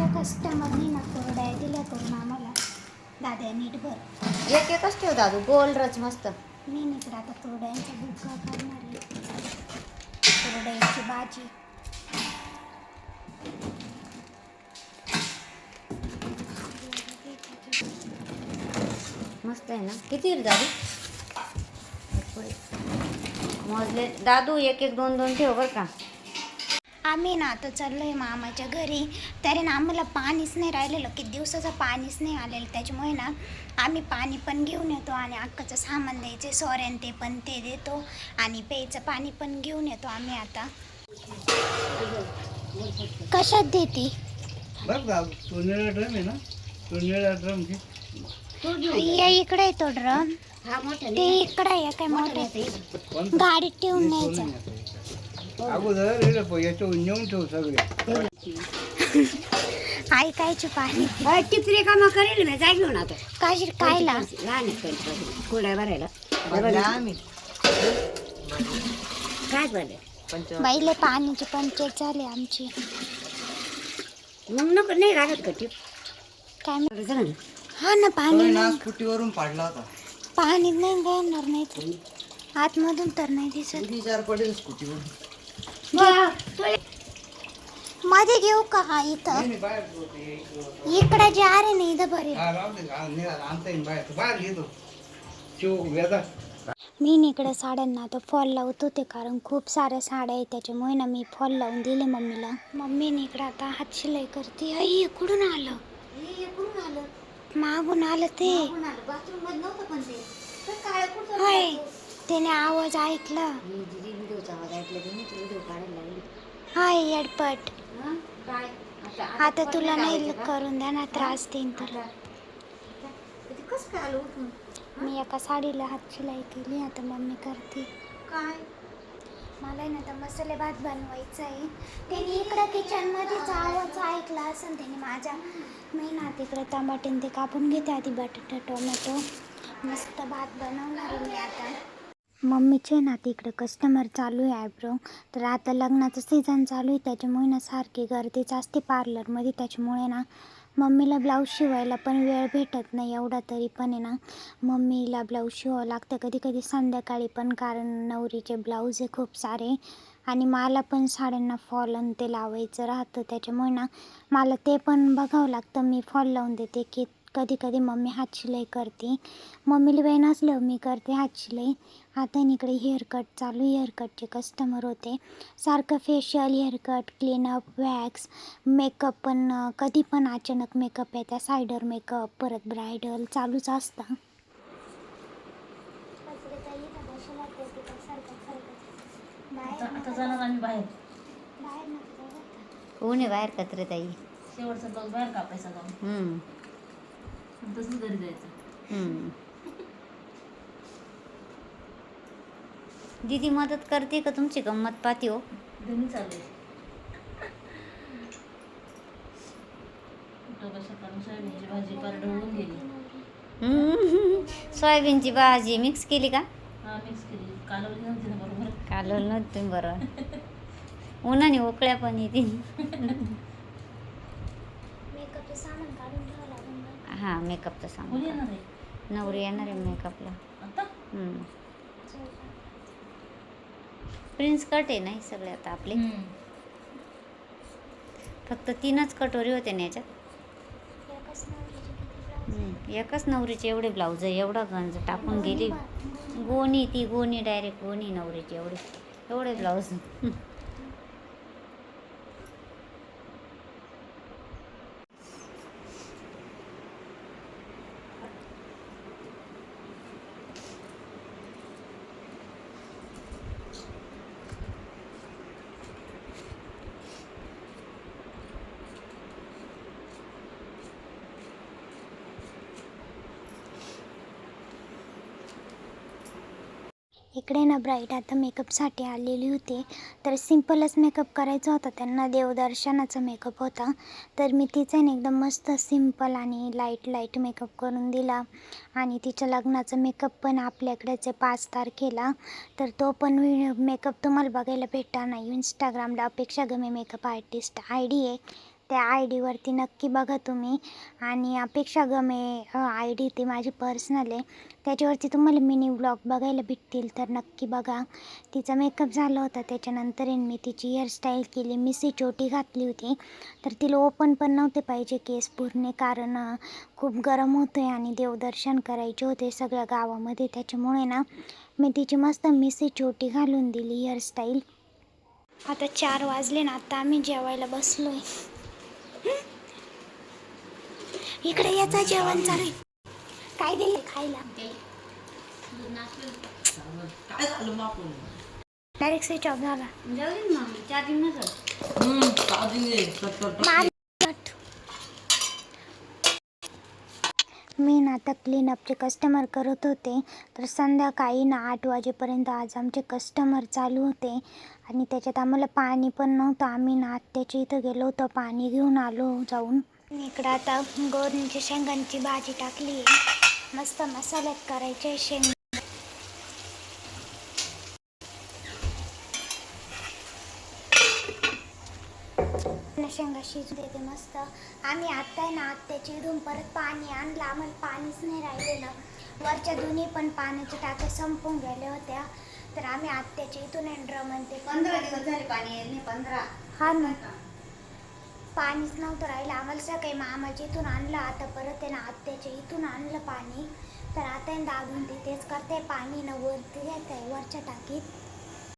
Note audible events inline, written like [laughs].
आमच्या कस्टमरनी ना कोरड्या दिल्या करून आम्हाला. दाद्या नीट भर. एक एकच ठेव दादू गोल रच मस्त. मी इकडे आता कोरड्यांचा बुक्का करणार आहे. कोरड्याची भाजी. मस्त आहे ना? किती रे दादू. मोजले दादू एक एक दोन दोन ठेव बरं का. आम्ही ना आता चाललो आहे मामाच्या घरी. तरी ना आम्हाला पाणीच नाही राहिलेलं. किती दिवसाचं पाणीच नाही आलेलं. त्याच्यामुळे ना आम्ही पाणी पण घेऊन येतो आणि अक्काचं सामान द्यायचे सोऱ्यान ते पण ते देतो. आणि प्यायचं पाणी पण घेऊन येतो आम्ही आता. कशात देते? बघ बाबू तो निळा ड्रम आहे ना? तो निळा ड्रम घे. या इकडे आहे तो ड्रम. हा मोठा ते इकडे आहे काय मोठे? गाडीत ठेवून न्यायचं. अगोदर याच्यावर नेऊन ठेव सगळे. [laughs] ऐकायचे पाणी? टिपरी कामं करेल मी जाय घेऊन आता. काशी कायला लहान कुड्या भरायला. काय झालं? बाईले पाण्याची पंचायत झाली आमची. मग नको नाही लागत का टिप? काय ना. हा ना पाणी नाही. स्कूटीवरून पाडला होता. पाणी नाही जाणार नाही तर आतमधून तर नाही दिसत. विचार पडेल स्कूटीवर मध्ये घेऊ का हा इथं? इकडे जे आहे ना इथं वेदा मी ना इकडे साड्यांना आता फॉल लावत होते कारण खूप साऱ्या साड्या आहेत त्याच्यामुळे ना मी फॉल लावून दिले मम्मीला. मम्मीने इकडे आता हात शिलाई करते. आई कुठून आलं? मागून आलं ते. त्याने आवाज ऐकला. व्हिडिओ काढायला हाय येडपट हं? काय? आता तुला नाही करून देणार त्रास देईन तुला. ते कसं काय आलं उठून? मी एका साडीला हात शिलाई केली आता मम्मी करते. काय? मला आहे ना आता मसाले भात बनवायचा आहे. त्यांनी इकडं किचनमध्येच आवाज ऐकला असेल त्याने माझ्या मी ना तिकडे टमाटे ते कापून घेते आधी बटाटा टोमॅटो. मस्त भात बनवणार आहे मी आता. मम्मीचे ना तिकडे कस्टमर चालू आहे आयब्रो तर आता लग्नाचं सीझन चालू आहे त्याच्यामुळे ना सारखी गर्दीच असते पार्लरमध्ये त्याच्यामुळे ना मम्मीला ब्लाऊज शिवायला पण वेळ भेटत नाही एवढा तरी पण आहे ना. मम्मीला ब्लाऊज शिवावं लागतं कधी कधी संध्याकाळी पण कारण नवरीचे ब्लाऊज आहे खूप सारे. आणि मला पण साड्यांना फॉल आणि ते लावायचं राहतं. त्याच्यामुळे ना मला ते पण बघावं लागतं. मी फॉल लावून देते की कधी कधी मम्मी हात शिलाई करते. मम्मीला वेळ नसलं मी करते हात शिलाई. आता इकडे हेअरकट चालू हेअरकटचे कस्टमर होते. सारखं facial haircut cleanup wax makeup पण कधी पण अचानक मेकअप येत्या सायडर मेकअप परत ब्रायडल चालूच असतं. आता जाणार आम्ही बाहेर. बाहेर कचरे ताई शेवटचा बाहेर कापायचा जाऊन. हम्म, आणि तसंच घरी जायचं. हम्म. दीदी मदत करते का तुमची गंमत पाहते हो? दोन्ही चालू आहे. कुठं सकाळी सोयाबीनची भाजी पार ढवळून गेली. हम्म. सोयाबीनची भाजी मिक्स केली का? हा मिक्स केली. कालवली नव्हती ना बरोबर? कालवलं नव्हतं तुम्ही बरोबर. उन्हाने उकळ्या पण येते [laughs] मेकअपचं सामान काढून ठेवावं लागेल बरं. हा मेकअपचं सांग नवरी येणार आहे मेकअपला. प्रिन्स कट आहे नाही सगळे आता आपले? फक्त तीनच कटोरी होते ना याच्यात? नवरीचे. एकच नवरीचे एवढे ब्लाऊज आहे एवढा गंज टाकून गेली. गोणी ती गोणी डायरेक्ट गोणी नवरीची एवढे. एवढे ब्लाऊज इकडे ना ब्राईट आता मेकअपसाठी आलेली होती. तर सिम्पलच मेकअप करायचा होता. त्यांना देवदर्शनाचा मेकअप होता. तर मी तिचा ना एकदम मस्त सिंपल आणि लाइट लाइट मेकअप करून दिला. आणि तिच्या लग्नाचा मेकअप पण आपल्याकडेच पाच तारखेला. तर तो पण मेकअप तुम्हाला बघायला भेटणार नाही. इंस्टाग्रामला Apeksha Game makeup artist I D आहे. त्या आय डीवरती नक्की बघा तुम्ही. आणि अपेक्षा गमे आय डी ती माझी पर्सनल आहे. त्याच्यावरती तुम्हाला मिनी ब्लॉग बघायला भेटतील तर नक्की बघा. तिचा मेकअप झाला होता त्याच्यानंतर मी तिची हेअरस्टाईल केली. मिसी चोटी घातली होती तर तिला ओपन पण नव्हते पाहिजे केस पूर्ण. कारण खूप गरम होतं आहे आणि देवदर्शन करायचे होते सगळ्या गावामध्ये. त्याच्यामुळे ना मी तिची मस्त मिसी चोटी घालून दिली हेअरस्टाईल आता चार वाजले ना आता आम्ही जेवायला बसलो आहे इकडे याचा जेवण चालू आहे. काय दिले खायला? डायरेक्ट स्विच ऑफ झाला. जाऊ दे ना मग चार्जिंग मी ना आता क्लीनअपचे कस्टमर करत होते. तर संध्याकाळी ना आठ वाजेपर्यंत आज आमचे कस्टमर चालू होते. आणि त्याच्यात आम्हाला पाणी पण नव्हतं. आम्ही ना आत्याच्या इथं गेलो होतो. पाणी घेऊन आलो जाऊन. इकडं आता गोरणीच्या शेंगांची भाजी टाकली. आहे मस्त मसाल्यात करायचे शेंग. शेंगा शिजू देते मस्त. आम्ही आत्ता आहे ना आत्याच्या इथून परत पाणी आणलं. आम्हाला पाणीच नाही राहिलेलं. वरच्या दोन्ही पण पाण्याच्या टाक्या संपून गेल्या होत्या. तर आम्ही आत्याच्या इथून ड्रम आणि ते. पंधरा दिवस झाले पाणी पंधरा. हा ना. पाणीच नव्हतं राहिलं. आम्हाला सकाळी मामाच्या इथून आणलं आता परत आहे आत्याच्या इथून आणलं पाणी. तर आता दाबून तिथेच करते पाणी न वरती घेत आहे वरच्या टाकीत.